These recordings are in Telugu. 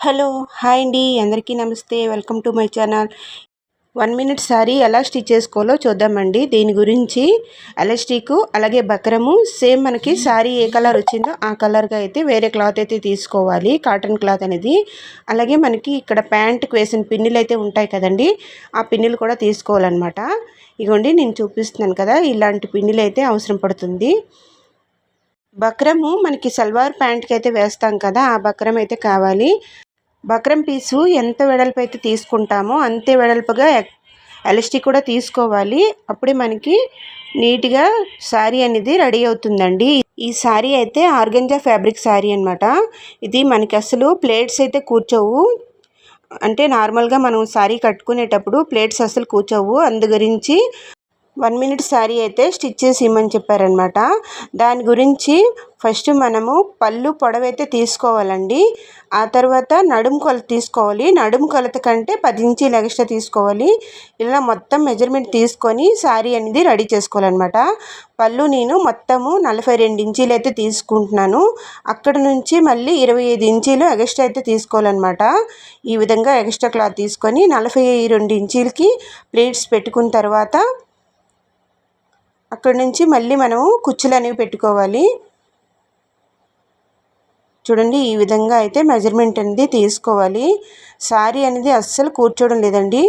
హలో హాయ్ అండి. అందరికీ నమస్తే. Welcome to my channel. One minute sari ఎలా స్టిచ్ చేసుకోవాలో చూద్దామండి. దీని గురించి ఎలాస్టిక్ అలాగే బక్రము సేమ్ మనకి సారీ ఏ కలర్ వచ్చిందో ఆ కలర్గా అయితే వేరే క్లాత్ అయితే తీసుకోవాలి. కాటన్ క్లాత్ అనేది. అలాగే మనకి ఇక్కడ ప్యాంట్కి వేసిన పిన్నులు అయితే ఉంటాయి కదండి. ఆ పిన్నులు కూడా తీసుకోవాలన్నమాట. ఇగోండి నేను చూపిస్తున్నాను కదా ఇలాంటి పిన్నులు అయితే అవసరం పడుతుంది. బక్రము మనకి సల్వార్ ప్యాంట్కి అయితే వేస్తాం కదా ఆ బక్రం అయితే కావాలి. బక్రం పీసు ఎంత వెడల్పు అయితే తీసుకుంటామో అంతే వెడల్పుగా ఎలస్టిక్ కూడా తీసుకోవాలి. అప్పుడే మనకి నీట్గా శారీ అనేది రెడీ అవుతుందండి. ఈ శారీ అయితే ఆర్గంజా ఫ్యాబ్రిక్ శారీ అనమాట ఇది మనకి అసలు ప్లేట్స్ అయితే కూర్చోవు. అంటే నార్మల్గా మనం శారీ కట్టుకునేటప్పుడు ప్లేట్స్ అసలు కూర్చోవు. అందు గురించి వన్ మినిట్ శారీ అయితే స్టిచ్ చేసి ఇమ్మని చెప్పారనమాట దాని గురించి ఫస్ట్ మనము పళ్ళు పొడవైతే తీసుకోవాలండి. ఆ తర్వాత నడుము కొలత తీసుకోవాలి. నడుము కొలత కంటే పది ఇంచీలు ఎక్స్ట్రా తీసుకోవాలి. ఇలా మొత్తం మెజర్మెంట్ తీసుకొని శారీ అనేది రెడీ చేసుకోవాలన్నమాట. పళ్ళు నేను మొత్తము నలభై రెండు ఇంచీలు అయితే తీసుకుంటున్నాను. అక్కడ నుంచి మళ్ళీ ఇరవై ఐదు ఇంచీలు ఎక్స్ట్రా అయితే తీసుకోవాలన్నమాట. ఈ విధంగా ఎక్స్ట్రా క్లాత్ తీసుకొని నలభై రెండు ఇంచీలకి ప్లేట్స్ పెట్టుకున్న తర్వాత అక్కడి నుంచి మళ్ళీ మనము కుచ్చులు అనేవి పెట్టుకోవాలి. చూడండి ఈ విధంగా అయితే మెజర్మెంట్ అనేది తీసుకోవాలి. శారీ అనేది అస్సలు కూర్చోవడం లేదండి.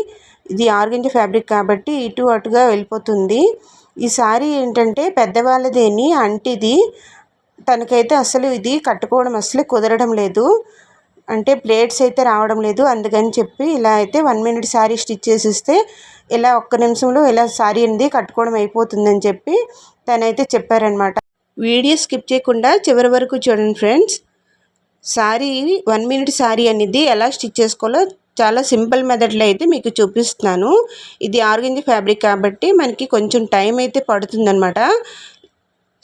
ఇది ఆర్గంజ ఫ్యాబ్రిక్ కాబట్టి ఇటు అటుగా వెళ్ళిపోతుంది. ఈ శారీ ఏంటంటే పెద్దవాళ్ళదేని అంటిది తనకైతే అసలు ఇది కట్టుకోవడం అసలు కుదరడం లేదు. అంటే ప్లేట్స్ అయితే రావడం లేదు. అందుకని చెప్పి ఇలా అయితే వన్ మినిట్ శారీ స్టిచ్ చేసిస్తే ఇలా ఒక్క నిమిషంలో ఇలా శారీ అనేది కట్టుకోవడం అయిపోతుందని చెప్పి తనైతే చెప్పారనమాట వీడియో స్కిప్ చేయకుండా చివరి వరకు చూడండి friends. Sari one minute sari అనేది ఎలా స్టిచ్ చేసుకోవాలో చాలా సింపుల్ మెథడ్లో అయితే మీకు చూపిస్తున్నాను. ఇది ఆర్గంజి ఫ్యాబ్రిక్ కాబట్టి మనకి కొంచెం టైం అయితే పడుతుందనమాట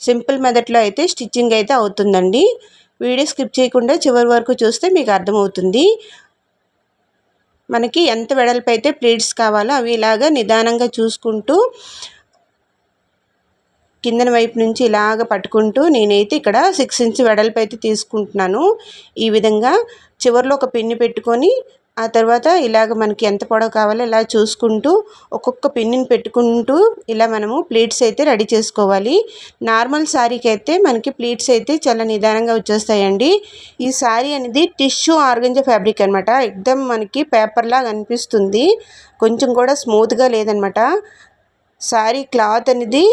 సింపుల్ మెథడ్లో అయితే స్టిచ్చింగ్ అయితే అవుతుందండి. వీడియో స్కిప్ చేయకుండా చివరి వరకు చూస్తే మీకు అర్థమవుతుంది. మనకి ఎంత వెడల్పు అయితే ప్లేట్స్ కావాలో అవి ఇలాగా నిదానంగా చూసుకుంటూ కిందన వైపు నుంచి ఇలాగ పట్టుకుంటూ నేనైతే ఇక్కడ సిక్స్ ఇంచ్ వెడల్పు అయితే తీసుకుంటున్నాను. ఈ విధంగా చివరిలో ఒక పిన్ని పెట్టుకొని ఆ తర్వాత ఇలాగ మనకి ఎంత పొడవు కావాలో ఇలా చూసుకుంటూ ఒక్కొక్క పిన్నిని పెట్టుకుంటూ ఇలా మనము ప్లేట్స్ అయితే రెడీ చేసుకోవాలి. నార్మల్ శారీకి అయితే మనకి ప్లేట్స్ అయితే చాలా నిదానంగా వచ్చేస్తాయండి. ఈ శారీ అనేది టిష్యూ ఆర్గంజ ఫ్యాబ్రిక్ అనమాట ఎక్దమ్ మనకి పేపర్లాగా అనిపిస్తుంది. కొంచెం కూడా స్మూత్గా లేదనమాట శారీ క్లాత్ అనేది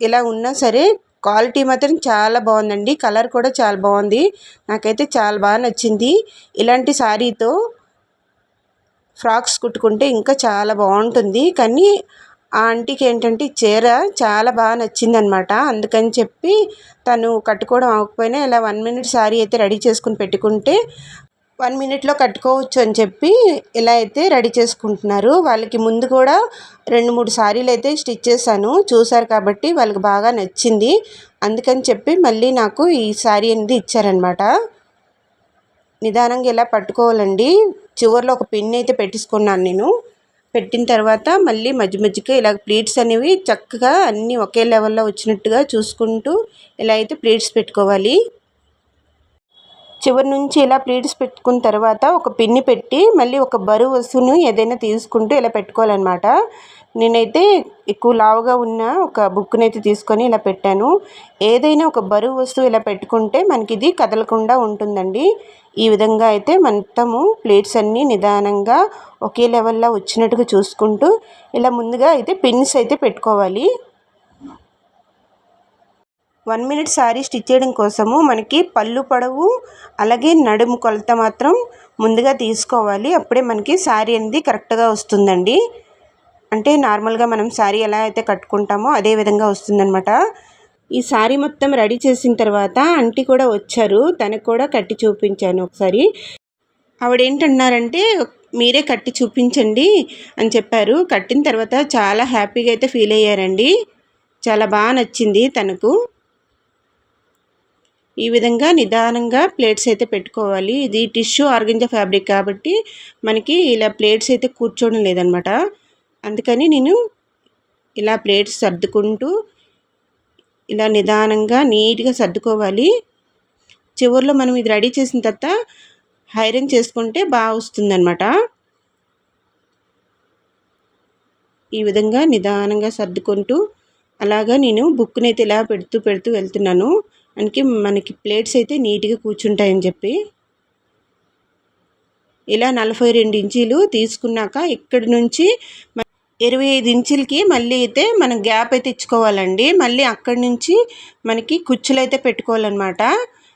ఇలా ఉన్నా సరే క్వాలిటీ మాత్రం చాలా బాగుందండి. కలర్ కూడా చాలా బాగుంది. నాకైతే చాలా బాగా నచ్చింది. ఇలాంటి శారీతో ఫ్రాక్స్ కుట్టుకుంటే ఇంకా చాలా బాగుంటుంది. కానీ ఆ ఆంటీకి ఏంటంటే చీర చాలా బాగా నచ్చిందనమాట అందుకని చెప్పి తను కట్టుకోవడం అవ్వకపోయినా ఇలా వన్ మినిట్ శారీ అయితే రెడీ చేసుకుని పెట్టుకుంటే వన్ మినిట్లో కట్టుకోవచ్చు అని చెప్పి ఇలా అయితే రెడీ చేసుకుంటున్నారు. వాళ్ళకి ముందు కూడా రెండు మూడు సారీలు అయితే స్టిచ్ చేశాను. చూశారు కాబట్టి వాళ్ళకి బాగా నచ్చింది. అందుకని చెప్పి మళ్ళీ నాకు ఈ శారీ అనేది ఇచ్చారనమాట నిదానంగా ఇలా పట్టుకోవాలండి. చివరిలో ఒక పిన్ అయితే పెట్టించుకున్నాను నేను. పెట్టిన తర్వాత మళ్ళీ మధ్య మధ్యకి ఇలా ప్లేట్స్ అనేవి చక్కగా అన్నీ ఒకే లెవెల్లో వచ్చినట్టుగా చూసుకుంటూ ఇలా అయితే ప్లేట్స్ పెట్టుకోవాలి. చివరి నుంచి ఇలా ప్లేట్స్ పెట్టుకున్న తర్వాత ఒక పిన్ని పెట్టి మళ్ళీ ఒక బరువు వస్తువును ఏదైనా తీసుకుంటూ ఇలా పెట్టుకోవాలన్నమాట. నేనైతే ఎక్కువ లావుగా ఉన్న ఒక బుక్ని అయితే తీసుకొని ఇలా పెట్టాను. ఏదైనా ఒక బరువు వస్తువు ఇలా పెట్టుకుంటే మనకి ఇది కదలకుండా ఉంటుందండి. ఈ విధంగా అయితే మొత్తము ప్లేట్స్ అన్నీ నిదానంగా ఒకే లెవెల్లో వచ్చినట్టుగా చూసుకుంటూ ఇలా ముందుగా అయితే పిన్స్ అయితే పెట్టుకోవాలి. వన్ మినిట్ శారీ స్టిచ్ చేయడం కోసము మనకి పళ్ళు పొడవు అలాగే నడుము కొలత మాత్రం ముందుగా తీసుకోవాలి. అప్పుడే మనకి శారీ అనేది కరెక్ట్గా వస్తుందండి. అంటే నార్మల్గా మనం శారీ ఎలా అయితే కట్టుకుంటామో అదే విధంగా వస్తుందన్నమాట. ఈ శారీ మొత్తం రెడీ చేసిన తర్వాత అంటీ కూడా వచ్చారు. తనకు కూడా కట్టి చూపించాను ఒకసారి. ఆవిడేంటన్నారంటే మీరే కట్టి చూపించండి అని చెప్పారు. కట్టిన తర్వాత చాలా హ్యాపీగా అయితే ఫీల్ అయ్యారండి. చాలా బాగా నచ్చింది తనకు. ఈ విధంగా నిదానంగా ప్లేట్స్ అయితే పెట్టుకోవాలి. ఇది టిష్యూ ఆర్గంజా ఫ్యాబ్రిక్ కాబట్టి మనకి ఇలా ప్లేట్స్ అయితే కూర్చోవడం లేదనమాట అందుకని నేను ఇలా ప్లేట్స్ సర్దుకుంటూ ఇలా నిదానంగా నీట్గా సర్దుకోవాలి. చివరిలో మనం ఇది రెడీ చేసిన తర్వాత ఐరన్ చేసుకుంటే బాగా వస్తుందన్నమాట. ఈ విధంగా నిదానంగా సర్దుకుంటూ అలాగా నేను బుక్ని అయితే ఇలా పెడుతూ పెడుతూ వెళ్తున్నాను. అందుకే మనకి ప్లేట్స్ అయితే నీట్గా కూర్చుంటాయని చెప్పి. ఇలా నలభై రెండు ఇంచీలు తీసుకున్నాక ఇక్కడి నుంచి ఇరవై ఐదు ఇంచులకి మళ్ళీ అయితే మనం గ్యాప్ అయితే ఇచ్చుకోవాలండి. మళ్ళీ అక్కడి నుంచి మనకి కుచ్చులు అయితే పెట్టుకోవాలన్నమాట.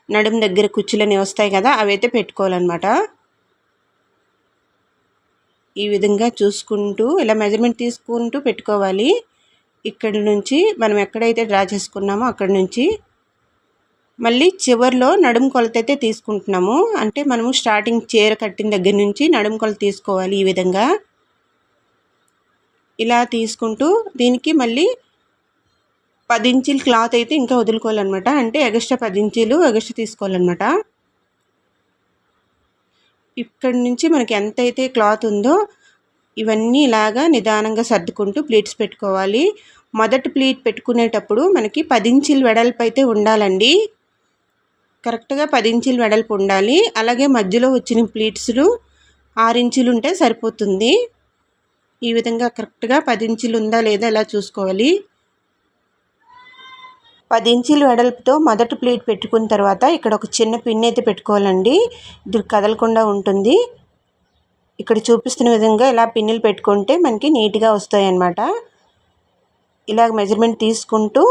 నడుము దగ్గర కుచ్చులు అనేవి వస్తాయి కదా అవి అయితే పెట్టుకోవాలన్నమాట. ఈ విధంగా చూసుకుంటూ ఇలా మెజర్మెంట్ తీసుకుంటూ పెట్టుకోవాలి. ఇక్కడి నుంచి మనం ఎక్కడైతే డ్రా చేసుకున్నామో అక్కడి నుంచి మళ్ళీ చివరిలో నడుము కొలత అయితే తీసుకుంటున్నాము. అంటే మనము స్టార్టింగ్ చీర కట్టిన దగ్గర నుంచి నడుము కొలత తీసుకోవాలి ఈ విధంగా. ఇలా తీసుకుంటూ దీనికి మళ్ళీ పది ఇంచీలు క్లాత్ అయితే ఇంకా వదులుకోవాలన్నమాట. అంటే ఎగస్ట్రా పది ఇంచీలు ఎగస్ట్రా తీసుకోవాలన్నమాట. ఇక్కడి నుంచి మనకి ఎంత అయితే క్లాత్ ఉందో ఇవన్నీ ఇలాగా నిదానంగా సర్దుకుంటూ ప్లీట్స్ పెట్టుకోవాలి. మొదటి ప్లీట్ పెట్టుకునేటప్పుడు మనకి పది వెడల్పు అయితే ఉండాలండి. కరెక్ట్గా పది వెడల్పు ఉండాలి. అలాగే మధ్యలో వచ్చిన ప్లీట్స్లు ఆరు ఇంచులు ఉంటే సరిపోతుంది. ఈ విధంగా కరెక్ట్గా పది ఇంచులు ఉందా లేదా ఇలా చూసుకోవాలి? పది ఇంచులు వెడల్పుతో మొదటి ప్లేట్ పెట్టుకున్న తర్వాత ఇక్కడ ఒక చిన్న పిన్ అయితే పెట్టుకోవాలండి. ఇది కదలకుండా ఉంటుంది. ఇక్కడ చూపిస్తున్న విధంగా ఇలా పిన్నులు పెట్టుకుంటే మనకి నీట్గా వస్తాయి అన్నమాట ఇలాగ మెజర్మెంట్ తీసుకుంటూ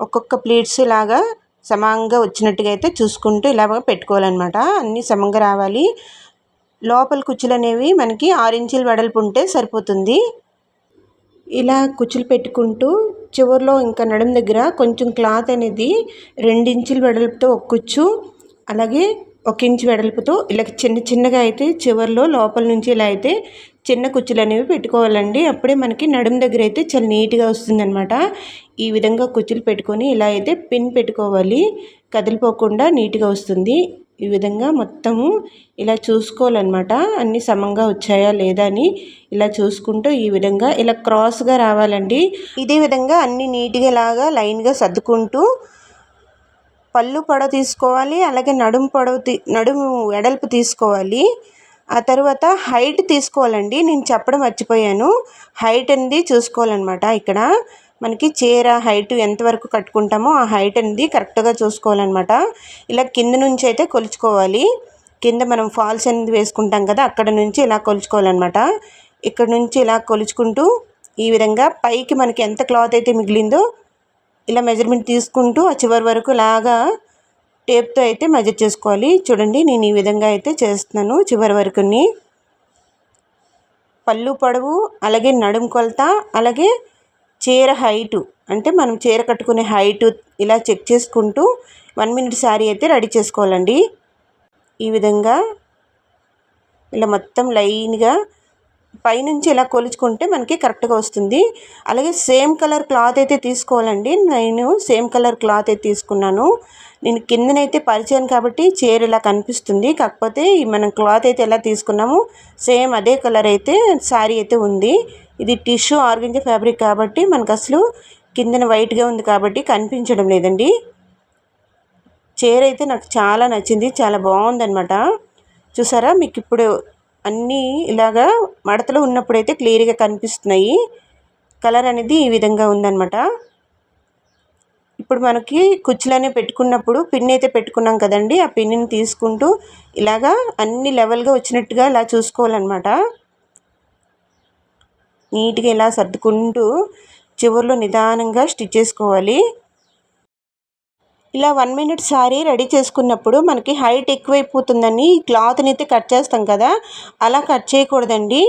ఒక్కొక్క ప్లేట్స్ ఇలాగా సమంగా వచ్చినట్టుగా అయితే చూసుకుంటూ ఇలాగ పెట్టుకోవాలన్నమాట. అన్నీ సమంగా రావాలి. లోపల కుచ్చులు అనేవి మనకి ఆరు ఇంచుల వెడల్పు ఉంటే సరిపోతుంది. ఇలా కుచ్చులు పెట్టుకుంటూ చివరిలో ఇంకా నడుం దగ్గర కొంచెం క్లాత్ అనేది రెండించుల వెడల్పుతో ఒక కుచ్చు అలాగే ఒక ఇంచు వెడల్పుతో ఇలా చిన్న చిన్నగా అయితే చివరిలో లోపల నుంచి ఇలా అయితే చిన్న కుచ్చులు అనేవి పెట్టుకోవాలండి. అప్పుడే మనకి నడుం దగ్గర అయితే చాలా నీట్గా వస్తుందన్నమాట. ఈ విధంగా కుచ్చులు పెట్టుకొని ఇలా అయితే పిన్ పెట్టుకోవాలి. కదిలిపోకుండా నీట్గా వస్తుంది. ఈ విధంగా మొత్తము ఇలా చూసుకోవాలన్నమాట. అన్నీ సమంగా వచ్చాయా లేదా అని ఇలా చూసుకుంటూ ఈ విధంగా ఇలా క్రాస్గా రావాలండి. ఇదే విధంగా అన్నీ నీట్గా లాగా లైన్గా సర్దుకుంటూ పళ్ళు పొడవు తీసుకోవాలి అలాగే నడుము పొడవు నడుము వెడల్పు తీసుకోవాలి. ఆ తర్వాత హైట్ తీసుకోవాలండి. నేను చెప్పడం మర్చిపోయాను. హైట్ అనేది చూసుకోవాలన్నమాట ఇక్కడ. మనకి చీర హైట్ ఎంతవరకు కట్టుకుంటామో ఆ హైట్ అనేది కరెక్ట్గా చూసుకోవాలన్నమాట. ఇలా కింద నుంచి అయితే కొలుచుకోవాలి. కింద మనం ఫాల్స్ అనేది వేసుకుంటాం కదా అక్కడ నుంచి ఇలా కొలుచుకోవాలన్నమాట. ఇక్కడ నుంచి ఇలా కొలుచుకుంటూ ఈ విధంగా పైకి మనకి ఎంత క్లాత్ అయితే మిగిలిందో ఇలా మెజర్మెంట్ తీసుకుంటూ ఆ చివరి వరకు లాగా టేప్తో అయితే మెజర్ చేసుకోవాలి. చూడండి నేను ఈ విధంగా అయితే చేస్తున్నాను చివరి వరకుని. పళ్ళు పొడవు అలాగే నడుము కొలత అలాగే చీర హైటు అంటే మనం చీర కట్టుకునే హైటు ఇలా చెక్ చేసుకుంటూ వన్ మినిట్ శారీ అయితే రెడీ చేసుకోవాలండి. ఈ విధంగా ఇలా మొత్తం లైన్గా పైనుంచి ఇలా కొలుచుకుంటే మనకి కరెక్ట్గా వస్తుంది. అలాగే సేమ్ కలర్ క్లాత్ అయితే తీసుకోవాలండి. నేను సేమ్ కలర్ క్లాత్ అయితే తీసుకున్నాను. నేను కిందనైతే పరిచయం కాబట్టి చీర ఇలా కనిపిస్తుంది. కాకపోతే మనం క్లాత్ అయితే ఎలా తీసుకున్నామో సేమ్ అదే కలర్ అయితే శారీ అయితే ఉంది. ఇది టిష్యూ ఆర్గంజా ఫ్యాబ్రిక్ కాబట్టి మనకు అసలు కిందన వైట్గా ఉంది కాబట్టి కనిపించడం లేదండి. చీర అయితే నాకు చాలా నచ్చింది చాలా బాగుందనమాట చూసారా? మీకు ఇప్పుడు అన్నీ ఇలాగా మడతలో ఉన్నప్పుడైతే క్లియర్గా కనిపిస్తున్నాయి. కలర్ అనేది ఈ విధంగా ఉందనమాట ఇప్పుడు మనకి కుచ్చులనే పెట్టుకున్నప్పుడు పిన్ అయితే పెట్టుకున్నాం కదండి ఆ పిన్ని తీసుకుంటూ ఇలాగా అన్ని లెవెల్గా వచ్చినట్టుగా ఇలా చూసుకోవాలన్నమాట. నీట్గా ఇలా సర్దుకుంటూ చివరిలో నిదానంగా స్టిచ్ చేసుకోవాలి. ఇలా వన్ మినిట్ శారీ రెడీ చేసుకున్నప్పుడు మనకి హైట్ ఎక్కువైపోతుందని క్లాత్ని అయితే కట్ చేస్తాం కదా అలా కట్ చేయకూడదండి.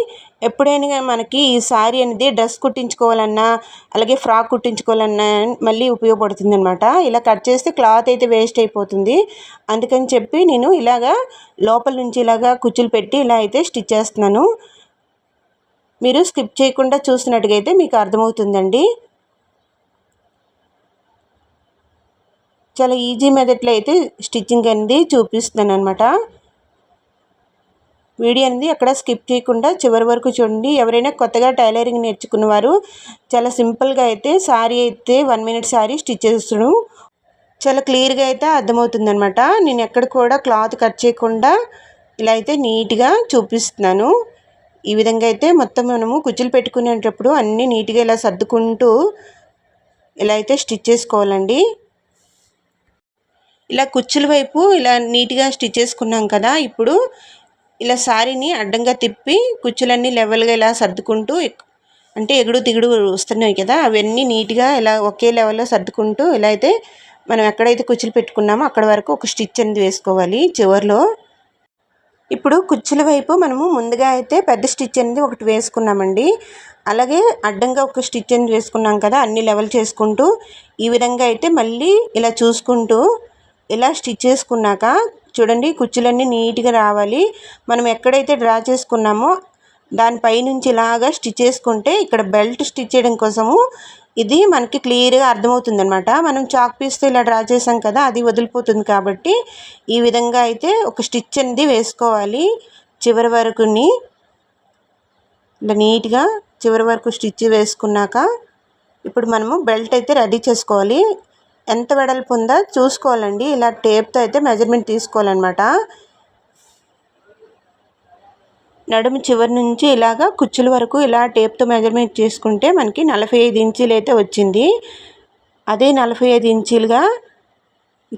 ఎప్పుడైనా మనకి ఈ శారీ అనేది డ్రెస్ కుట్టించుకోవాలన్నా అలాగే ఫ్రాక్ కుట్టించుకోవాలన్నా మళ్ళీ ఉపయోగపడుతుంది అనమాట ఇలా కట్ చేస్తే క్లాత్ అయితే వేస్ట్ అయిపోతుంది. అందుకని చెప్పి నేను ఇలాగా లోపల నుంచి ఇలాగా కుచ్చులు పెట్టి ఇలా అయితే స్టిచ్ చేస్తున్నాను. మీరు స్కిప్ చేయకుండా చూసినట్టుగా అయితే మీకు అర్థమవుతుందండి. చాలా ఈజీ మెథడ్లో అయితే స్టిచ్చింగ్ అనేది చూపిస్తున్నాను అనమాట వీడియో అనేది అక్కడ స్కిప్ చేయకుండా చివరి వరకు చూడండి. ఎవరైనా కొత్తగా టైలరింగ్ నేర్చుకున్న వారు చాలా సింపుల్గా అయితే శారీ అయితే వన్ మినిట్ శారీ స్టిచ్ చేస్తున్నాను చాలా క్లియర్గా అయితే అర్థమవుతుంది అనమాట నేను ఎక్కడ కూడా క్లాత్ కట్ చేయకుండా ఇలా అయితే నీట్గా చూపిస్తున్నాను. ఈ విధంగా అయితే మొత్తం మనము కుచ్చులు పెట్టుకునేటప్పుడు అన్నీ నీట్గా ఇలా సర్దుకుంటూ ఇలా అయితే స్టిచ్ చేసుకోవాలండి. ఇలా కుచ్చుల వైపు ఇలా నీట్గా స్టిచ్ చేసుకున్నాం కదా ఇప్పుడు ఇలా శారీని అడ్డంగా తిప్పి కుచ్చులన్నీ లెవెల్గా ఇలా సర్దుకుంటూ అంటే ఎగుడు తిగుడు వస్తున్నాయి కదా అవన్నీ నీట్గా ఇలా ఒకే లెవెల్లో సర్దుకుంటూ ఇలా అయితే మనం ఎక్కడైతే కుచ్చులు పెట్టుకున్నామో అక్కడ వరకు ఒక స్టిచ్ అనేది వేసుకోవాలి. చివరిలో ఇప్పుడు కుచ్చుల వైపు మనము ముందుగా అయితే పెద్ద స్టిచ్ అనేది ఒకటి వేసుకున్నామండి. అలాగే అడ్డంగా ఒక స్టిచ్ అనేది వేసుకున్నాం కదా అన్ని లెవెల్ చేసుకుంటూ ఈ విధంగా అయితే మళ్ళీ ఇలా చూసుకుంటూ ఇలా స్టిచ్ చేసుకున్నాక చూడండి కుచ్చులన్నీ నీట్గా రావాలి. మనం ఎక్కడైతే డ్రా చేసుకున్నామో దానిపై నుంచి ఇలాగా స్టిచ్ చేసుకుంటే ఇక్కడ బెల్ట్ స్టిచ్ చేయడం కోసము ఇది మనకి క్లియర్గా అర్థమవుతుంది అనమాట మనం చాక్ పీస్తో ఇలా డ్రా చేసాం కదా అది వదిలిపోతుంది కాబట్టి ఈ విధంగా అయితే ఒక స్టిచ్ అనేది వేసుకోవాలి. చివరి వరకుని ఇలా నీట్గా చివరి వరకు స్టిచ్ వేసుకున్నాక ఇప్పుడు మనము బెల్ట్ అయితే రెడీ చేసుకోవాలి. ఎంత వెడల్పు ఉందో చూసుకోవాలండి. ఇలా టేప్తో అయితే మెజర్మెంట్ తీసుకోవాలన్నమాట. నడుము చివరి నుంచి ఇలాగా కుచ్చుల వరకు ఇలా టేప్తో మెజర్మెంట్ చేసుకుంటే మనకి నలభై ఐదు ఇంచీలు అయితే వచ్చింది. అదే నలభై ఐదు ఇంచీలుగా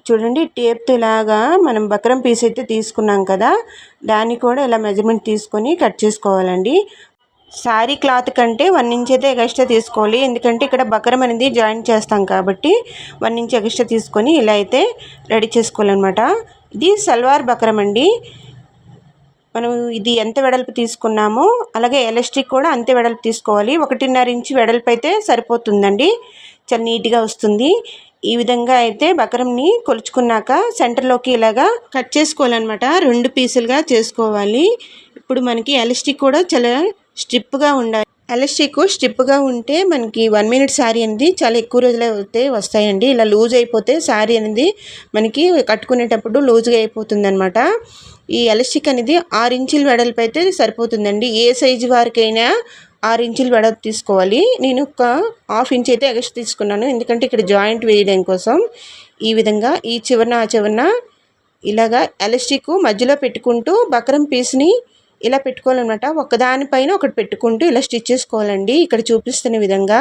చూడండి టేప్తో ఇలాగా మనం బక్రం పీస్ అయితే తీసుకున్నాం కదా దాన్ని కూడా ఇలా మెజర్మెంట్ తీసుకొని కట్ చేసుకోవాలండి. శారీ క్లాత్ కంటే వన్ ఇంచ్ అయితే ఎగస్ట్రా తీసుకోవాలి ఎందుకంటే ఇక్కడ బకరం అనేది జాయిన్ చేస్తాం కాబట్టి వన్ ఇంచ్ ఎగస్ట్రా తీసుకొని ఇలా అయితే రెడీ చేసుకోవాలన్నమాట. ఇది సల్వార్ బకరం అండి మనం ఇది ఎంత వెడల్పు తీసుకున్నామో అలాగే ఎలాస్టిక్ కూడా అంతే వెడల్పు తీసుకోవాలి. ఒకటిన్నర ఇంచు వెడల్పు అయితే సరిపోతుందండి. చాలా నీట్గా వస్తుంది. ఈ విధంగా అయితే బకరంని కొలుచుకున్నాక సెంటర్లోకి ఇలాగా కట్ చేసుకోవాలన్నమాట. రెండు పీసులుగా చేసుకోవాలి. ఇప్పుడు మనకి ఎలాస్టిక్ కూడా చాలా స్ట్రిప్గా ఉండాలి. ఎలాస్టిక్ స్ట్రిప్గా ఉంటే మనకి వన్ మినిట్ శారీ అనేది చాలా ఎక్కువ రోజులు అయితే వస్తాయండి. ఇలా లూజ్ అయిపోతే శారీ అనేది మనకి కట్టుకునేటప్పుడు లూజ్గా అయిపోతుంది అనమాట ఈ ఎలాస్టిక్ అనేది ఆరు ఇంచుల వెడల్పు అయితే సరిపోతుందండి. ఏ సైజు వారికైనా ఆరు ఇంచులు వెడల్పు తీసుకోవాలి. నేను ఒక హాఫ్ ఇంచ్ అయితే ఎగస్ట్ తీసుకున్నాను. ఎందుకంటే ఇక్కడ జాయింట్ వేయడం కోసం ఈ విధంగా ఈ చివరన ఆ చివరన ఇలాగా ఎలాస్టిక్ మధ్యలో పెట్టుకుంటూ బక్రం పీస్ని ఇలా పెట్టుకోవాలన్నమాట. ఒకదానిపైన ఒకటి పెట్టుకుంటూ ఇలా స్టిచ్ చేసుకోవాలండి. ఇక్కడ చూపిస్తున్న విధంగా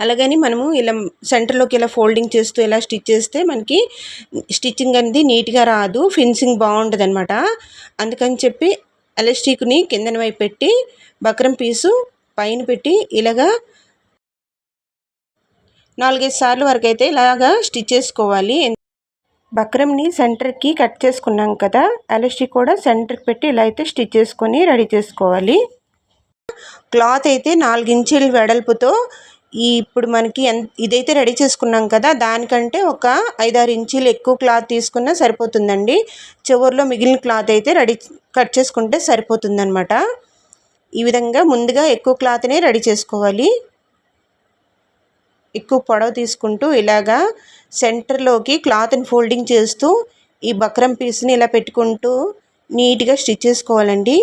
అలాగని మనము ఇలా సెంటర్లోకి ఇలా ఫోల్డింగ్ చేస్తూ ఇలా స్టిచ్ చేస్తే మనకి స్టిచ్చింగ్ అనేది నీట్గా రాదు ఫినిషింగ్ బాగుంటుంది అనమాట అందుకని చెప్పి ఎలాస్టిక్ని కిందన వైపు పెట్టి బక్రం పీసు పైన పెట్టి ఇలాగా నాలుగైదు సార్లు వరకు అయితే ఇలాగా స్టిచ్ చేసుకోవాలి. బక్రంని సెంటర్కి కట్ చేసుకున్నాం కదా ఎలాస్టిక్ కూడా సెంటర్కి పెట్టి ఇలా అయితే స్టిచ్ చేసుకొని రెడీ చేసుకోవాలి. క్లాత్ అయితే నాలుగు వెడల్పుతో ఈ ఇప్పుడు మనకి ఎంత ఇదైతే రెడీ చేసుకున్నాం కదా దానికంటే ఒక ఐదారు ఇంచీలు ఎక్కువ క్లాత్ తీసుకున్నా సరిపోతుందండి. చివరిలో మిగిలిన క్లాత్ అయితే రెడీ కట్ చేసుకుంటే సరిపోతుందన్నమాట. ఈ విధంగా ముందుగా ఎక్కువ క్లాత్నే రెడీ చేసుకోవాలి. ఎక్కువ పొడవు తీసుకుంటూ ఇలాగా సెంటర్లోకి క్లాత్ని ఫోల్డింగ్ చేస్తూ ఈ బక్రం పీస్ని ఇలా పెట్టుకుంటూ నీట్గా స్టిచ్ చేసుకోవాలండి.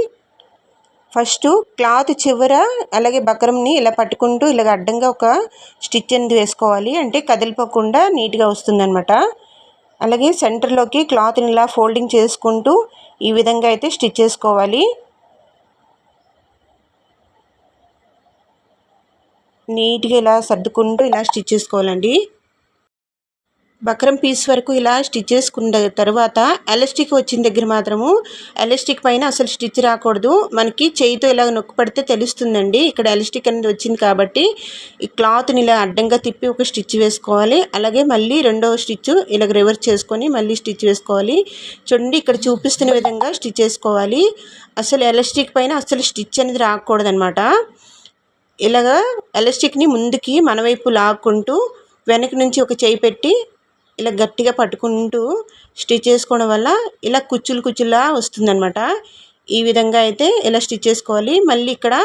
ఫస్ట్ క్లాత్ చివర అలాగే బక్రంని ఇలా పట్టుకుంటూ ఇలాగ అడ్డంగా ఒక స్టిచ్ అనేది వేసుకోవాలి. అంటే కదిలిపోకుండా నీట్గా వస్తుందన్నమాట. అలాగే సెంటర్లోకి క్లాత్ని ఇలా ఫోల్డింగ్ చేసుకుంటూ ఈ విధంగా అయితే స్టిచ్ చేసుకోవాలి. నీట్గా ఇలా సర్దుకుంటూ ఇలా స్టిచ్ చేసుకోవాలండి. బక్రం పీస్ వరకు ఇలా స్టిచ్ చేసుకున్న తర్వాత ఎలాస్టిక్ వచ్చిన దగ్గర మాత్రము ఎలాస్టిక్ పైన అసలు స్టిచ్ రాకూడదు. మనకి చేయితో ఇలా నొక్కు పడితే తెలుస్తుందండి. ఇక్కడ ఎలాస్టిక్ అనేది వచ్చింది కాబట్టి ఈ క్లాత్ని ఇలా అడ్డంగా తిప్పి ఒక స్టిచ్ వేసుకోవాలి. అలాగే మళ్ళీ రెండవ స్టిచ్ ఇలా రివర్స్ చేసుకొని మళ్ళీ స్టిచ్ వేసుకోవాలి. చూడండి ఇక్కడ చూపిస్తున్న విధంగా స్టిచ్ చేసుకోవాలి. అసలు ఎలాస్టిక్ పైన అసలు స్టిచ్ అనేది రాకూడదు అనమాట ఇలాగా ఎలాస్టిక్ని ముందుకి మన వైపు లాక్కుంటూ వెనక నుంచి ఒక చేయి పెట్టి ఇలా గట్టిగా పట్టుకుంటూ స్టిచ్ చేసుకోవడం వల్ల ఇలా కుచ్చులు కుచ్చులా వస్తుందనమాట ఈ విధంగా అయితే ఇలా స్టిచ్ చేసుకోవాలి. మళ్ళీ ఇక్కడ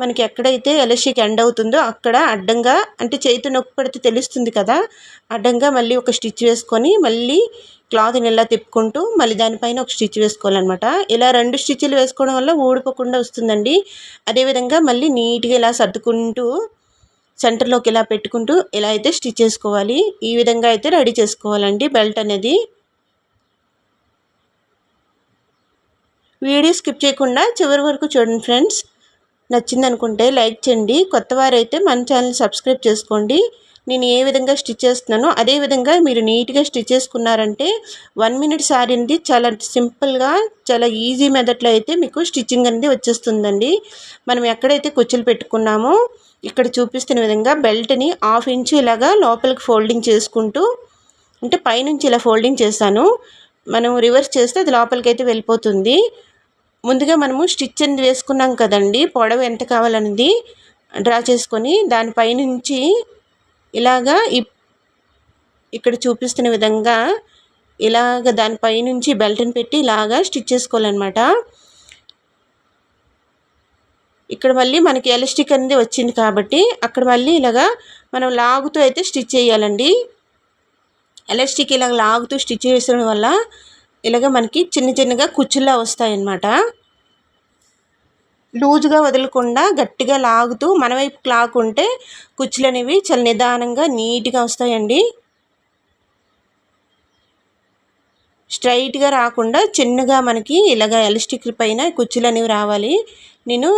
మనకి ఎక్కడైతే ఎలస్టిక్ ఎండ్ అవుతుందో అక్కడ అడ్డంగా అంటే చేతి నొప్పి పడితే తెలుస్తుంది కదా అడ్డంగా మళ్ళీ ఒక స్టిచ్ వేసుకొని మళ్ళీ క్లాత్ని ఇలా తిప్పుకుంటూ మళ్ళీ దానిపైన ఒక స్టిచ్ వేసుకోవాలన్నమాట. ఇలా రెండు స్టిచ్లు వేసుకోవడం వల్ల ఊడిపోకుండా వస్తుందండి. అదేవిధంగా మళ్ళీ నీట్గా ఇలా సర్దుకుంటూ సెంటర్లోకి ఇలా పెట్టుకుంటూ ఇలా అయితే స్టిచ్ చేసుకోవాలి. ఈ విధంగా అయితే రెడీ చేసుకోవాలండి బెల్ట్ అనేది. వీడియో స్కిప్ చేయకుండా చివరి వరకు చూడండి ఫ్రెండ్స్. నచ్చింది అనుకుంటే లైక్ చేయండి. కొత్త వారైతే మన ఛానల్ సబ్స్క్రైబ్ చేసుకోండి. నేను ఏ విధంగా స్టిచ్ చేస్తున్నానో అదే విధంగా మీరు నీట్గా స్టిచ్ చేసుకున్నారంటే వన్ మినిట్ సారీ అనేది చాలా సింపుల్గా చాలా ఈజీ మెథడ్లో అయితే మీకు స్టిచ్చింగ్ అనేది వచ్చేస్తుందండి. మనం ఎక్కడైతే కుచ్చులు పెట్టుకున్నామో ఇక్కడ చూపిస్తున్న విధంగా బెల్ట్ని హాఫ్ ఇంచు ఇలాగా లోపలికి ఫోల్డింగ్ చేసుకుంటూ అంటే పైనుంచి ఇలా ఫోల్డింగ్ చేస్తాను మనం రివర్స్ చేస్తే అది లోపలికి అయితే వెళ్ళిపోతుంది. ముందుగా మనము స్టిచ్ అనేది వేసుకున్నాం కదండి పొడవు ఎంత కావాలనేది డ్రా చేసుకొని దానిపైనుంచి ఇలాగా ఇక్కడ చూపిస్తున్న విధంగా ఇలాగ దానిపైనుంచి బెల్ట్ని పెట్టి ఇలాగా స్టిచ్ చేసుకోవాలన్నమాట. ఇక్కడ మళ్ళీ మనకి ఎలాస్టిక్ అనేది వచ్చింది కాబట్టి అక్కడ మళ్ళీ ఇలాగా మనం లాగుతూ అయితే స్టిచ్ చేయాలండి. ఎలాస్టిక్ ఇలాగ లాగుతూ స్టిచ్ చేసడం వల్ల ఇలాగ మనకి చిన్న చిన్నగా కుచ్చుల్లా వస్తాయన్నమాట. లూజ్గా వదలకుండా గట్టిగా లాగుతూ మన వైపు లాక్కుంటే కుచ్చులు అనేవి చాలా నిదానంగా నీట్గా వస్తాయండి. స్ట్రైట్గా రాకుండా చిన్నగా మనకి ఇలాగ ఎలాస్టిక్ పైన కుచ్చులు అనేవి రావాలి. నేను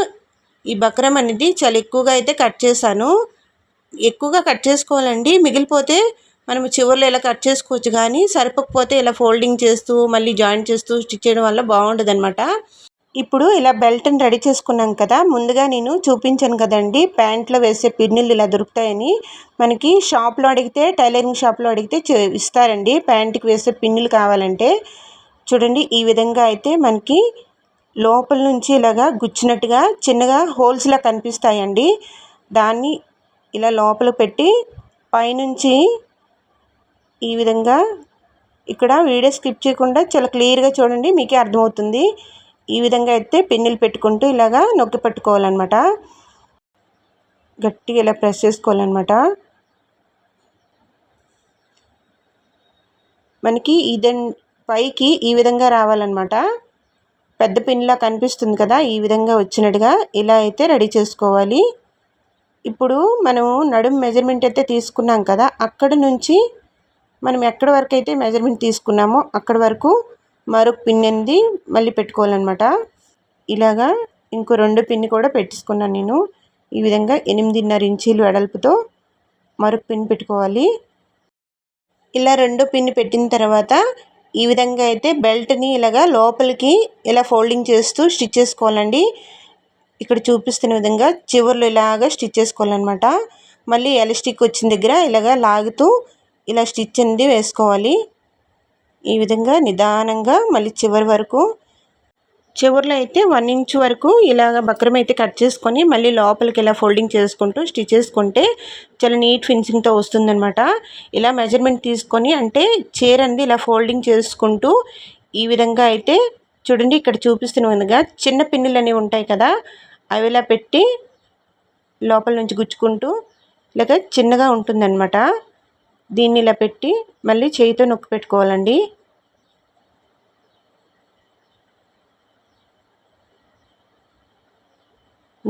ఈ బక్రం అనేది చాలా ఎక్కువగా అయితే కట్ చేశాను. ఎక్కువగా కట్ చేసుకోవాలండి. మిగిలిపోతే మనం చివరిలో ఇలా కట్ చేసుకోవచ్చు కానీ సరిపోకపోతే ఇలా ఫోల్డింగ్ చేస్తూ మళ్ళీ జాయింట్ చేస్తూ స్టిచ్ చేయడం వల్ల బాగుంటుంది అనమాట ఇప్పుడు ఇలా బెల్ట్ని రెడీ చేసుకున్నాం కదా ముందుగా నేను చూపించాను కదండి ప్యాంట్లో వేసే పిన్నులు ఇలా దొరుకుతాయని. మనకి షాప్లో అడిగితే టైలరింగ్ షాప్లో అడిగితే ఇస్తారండి. ప్యాంట్కి వేసే పిన్నులు కావాలంటే. చూడండి ఈ విధంగా అయితే మనకి లోపల నుంచి ఇలాగా గుచ్చినట్టుగా చిన్నగా హోల్స్లా కనిపిస్తాయండి. దాన్ని ఇలా లోపల పెట్టి పైనుంచి ఈ విధంగా ఇక్కడ వీడియో స్కిప్ చేయకుండా చాలా క్లియర్గా చూడండి మీకే అర్థమవుతుంది. ఈ విధంగా అయితే పిన్నులు పెట్టుకుంటూ ఇలాగా నొక్కి పెట్టుకోవాలన్నమాట. గట్టిగా ఇలా ప్రెస్ చేసుకోవాలన్నమాట. మనకి ఇదన్ పైకి ఈ విధంగా రావాలన్నమాట. పెద్ద పిన్లా కనిపిస్తుంది కదా ఈ విధంగా వచ్చినట్టుగా ఇలా అయితే రెడీ చేసుకోవాలి. ఇప్పుడు మనము నడుం మెజర్మెంట్ అయితే తీసుకున్నాం కదా అక్కడ నుంచి మనం ఎక్కడి వరకు అయితే మెజర్మెంట్ తీసుకున్నామో అక్కడి వరకు మరొక పిన్ అనేది మళ్ళీ పెట్టుకోవాలన్నమాట. ఇలాగా ఇంకో రెండు పిన్ కూడా పెట్టుకున్నాను నేను. ఈ విధంగా ఎనిమిదిన్నర ఇంచీలు వెడల్పుతో మరొక పిన్ పెట్టుకోవాలి. ఇలా రెండు పిన్ పెట్టిన తర్వాత ఈ విధంగా అయితే బెల్ట్ని ఇలాగా లోపలికి ఇలా ఫోల్డింగ్ చేస్తూ స్టిచ్ చేసుకోవాలండి. ఇక్కడ చూపిస్తున్న విధంగా చివర్లు ఇలాగా స్టిచ్ చేసుకోవాలన్నమాట. మళ్ళీ ఎలాస్టిక్ వచ్చిన దగ్గర ఇలాగా లాగుతూ ఇలా స్టిచ్ అనేది వేసుకోవాలి. ఈ విధంగా నిదానంగా మళ్ళీ చివరి వరకు చివరిలో అయితే వన్ ఇంచ్ వరకు ఇలాగ బక్రం అయితే కట్ చేసుకొని మళ్ళీ లోపలికి ఇలా ఫోల్డింగ్ చేసుకుంటూ స్టిచ్ చేసుకుంటే చాలా నీట్ ఫినిషింగ్తో వస్తుందనమాట ఇలా మెజర్మెంట్ తీసుకొని అంటే చీర అంది ఇలా ఫోల్డింగ్ చేసుకుంటూ ఈ విధంగా అయితే చూడండి ఇక్కడ చూపిస్తున్న విధంగా చిన్న పిన్నులు అనేవి ఉంటాయి కదా అవి ఇలా పెట్టి లోపల నుంచి గుచ్చుకుంటూ ఇలాగ చిన్నగా ఉంటుందన్నమాట. దీన్ని ఇలా పెట్టి మళ్ళీ చేయితో నొక్కి పెట్టుకోవాలండి.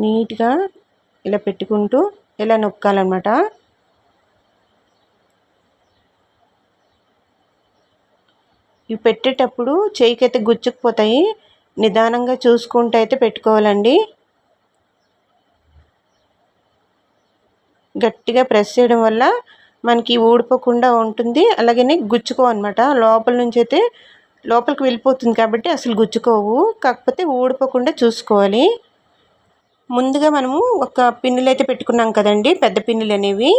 నీట్గా ఇలా పెట్టుకుంటూ ఇలా నొక్కాలన్నమాట. ఇవి పెట్టేటప్పుడు చేయికైతే గుచ్చుకుపోతాయి. నిదానంగా చూసుకుంటూ అయితే పెట్టుకోవాలండి. గట్టిగా ప్రెస్ చేయడం వల్ల మనకి ఊడిపోకుండా ఉంటుంది. అలాగనే గుచ్చుకో అనమాట లోపల నుంచి అయితే లోపలికి వెళ్ళిపోతుంది కాబట్టి అసలు గుచ్చుకోవు. కాకపోతే ఊడిపోకుండా చూసుకోవాలి. ముందుగా మనము ఒక పిన్నులు అయితే పెట్టుకున్నాం కదండి. పెద్ద పిన్నులు అనేవి.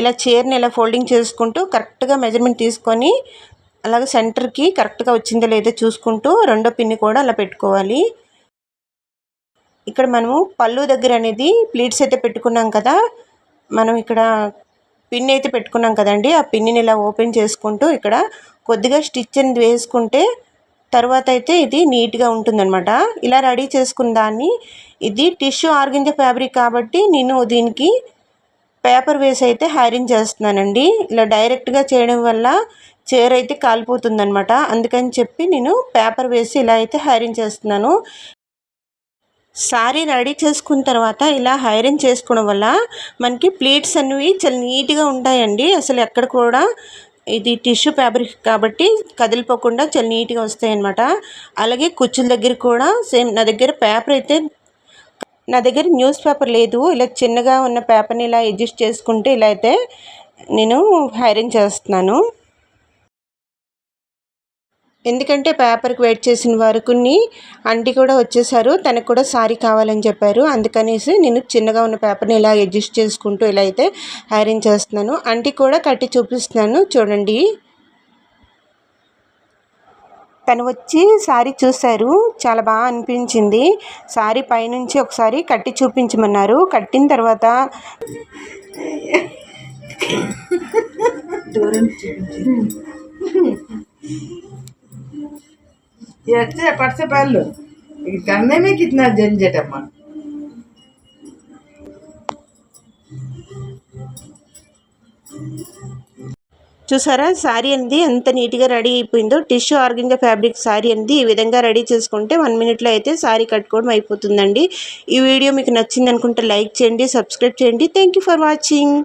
ఇలా చీరని ఇలా ఫోల్డింగ్ చేసుకుంటూ కరెక్ట్గా మెజర్మెంట్ తీసుకొని అలాగే సెంటర్కి కరెక్ట్గా వచ్చిందో లేదో చూసుకుంటూ రెండో పిన్ని కూడా అలా పెట్టుకోవాలి. ఇక్కడ మనము పళ్ళు దగ్గర అనేది ప్లీట్స్ అయితే పెట్టుకున్నాం కదా. మనం ఇక్కడ పిన్ అయితే పెట్టుకున్నాం కదండి. ఆ పిన్నిని ఇలా ఓపెన్ చేసుకుంటూ ఇక్కడ కొద్దిగా స్టిచ్ అనేది వేసుకుంటే తర్వాత అయితే ఇది నీట్గా ఉంటుందన్నమాట. ఇలా రెడీ చేసుకున్న దాన్ని ఇది టిష్యూ ఆర్గింజ ఫ్యాబ్రిక్ కాబట్టి నేను దీనికి పేపర్ వేసి అయితే హైరింగ్ చేస్తున్నానండి. ఇలా డైరెక్ట్గా చేయడం వల్ల చీర అయితే కాలిపోతుందనమాట అందుకని చెప్పి నేను పేపర్ వేసి ఇలా అయితే హైరింగ్ చేస్తున్నాను. సారీ రెడీ చేసుకున్న తర్వాత ఇలా హైరన్ చేసుకోవడం వల్ల మనకి ప్లేట్స్ అనేవి చాలా నీట్గా ఉంటాయండి. అసలు ఎక్కడ కూడా ఇది టిష్యూ ఫ్యాబ్రిక్ కాబట్టి కదిలిపోకుండా చాలా నీట్గా వస్తాయి అన్నమాట అలాగే కుచ్చుల దగ్గర కూడా సేమ్ నా దగ్గర పేపర్ అయితే నా దగ్గర న్యూస్ పేపర్ లేదు. ఇలా చిన్నగా ఉన్న పేపర్ని ఇలా అడ్జస్ట్ చేసుకుంటే ఇలా అయితే నేను హైరింగ్ చేస్తున్నాను. ఎందుకంటే పేపర్కి వెయిట్ చేసిన వరకుని ఆంటీ కూడా వచ్చేసారు. తనకు కూడా సారీ కావాలని చెప్పారు. అందుకనేసి నేను చిన్నగా ఉన్న పేపర్ని ఇలా అడ్జస్ట్ చేసుకుంటూ ఇలా అయితే హైరింగ్ చేస్తున్నాను. ఆంటీ కూడా కట్టి చూపిస్తున్నాను. చూడండి. తను వచ్చి శారీ చూశారు. చాలా బాగా అనిపించింది. శారీ పైనుంచి ఒకసారి కట్టి చూపించమన్నారు. కట్టిన తర్వాత Thank you. చూసారా? శారీ అనేది ఎంత నీట్గా రెడీ అయిపోయిందో. టిష్యూ ఆర్గంజా ఫ్యాబ్రిక్ శారీ అనేది ఈ విధంగా రెడీ చేసుకుంటే వన్ మినిట్లో అయితే శారీ కట్టుకోవడం అయిపోతుందండి. ఈ వీడియో మీకు నచ్చింది అనుకుంటే లైక్ చేయండి సబ్స్క్రైబ్ చేయండి. Thank for watching.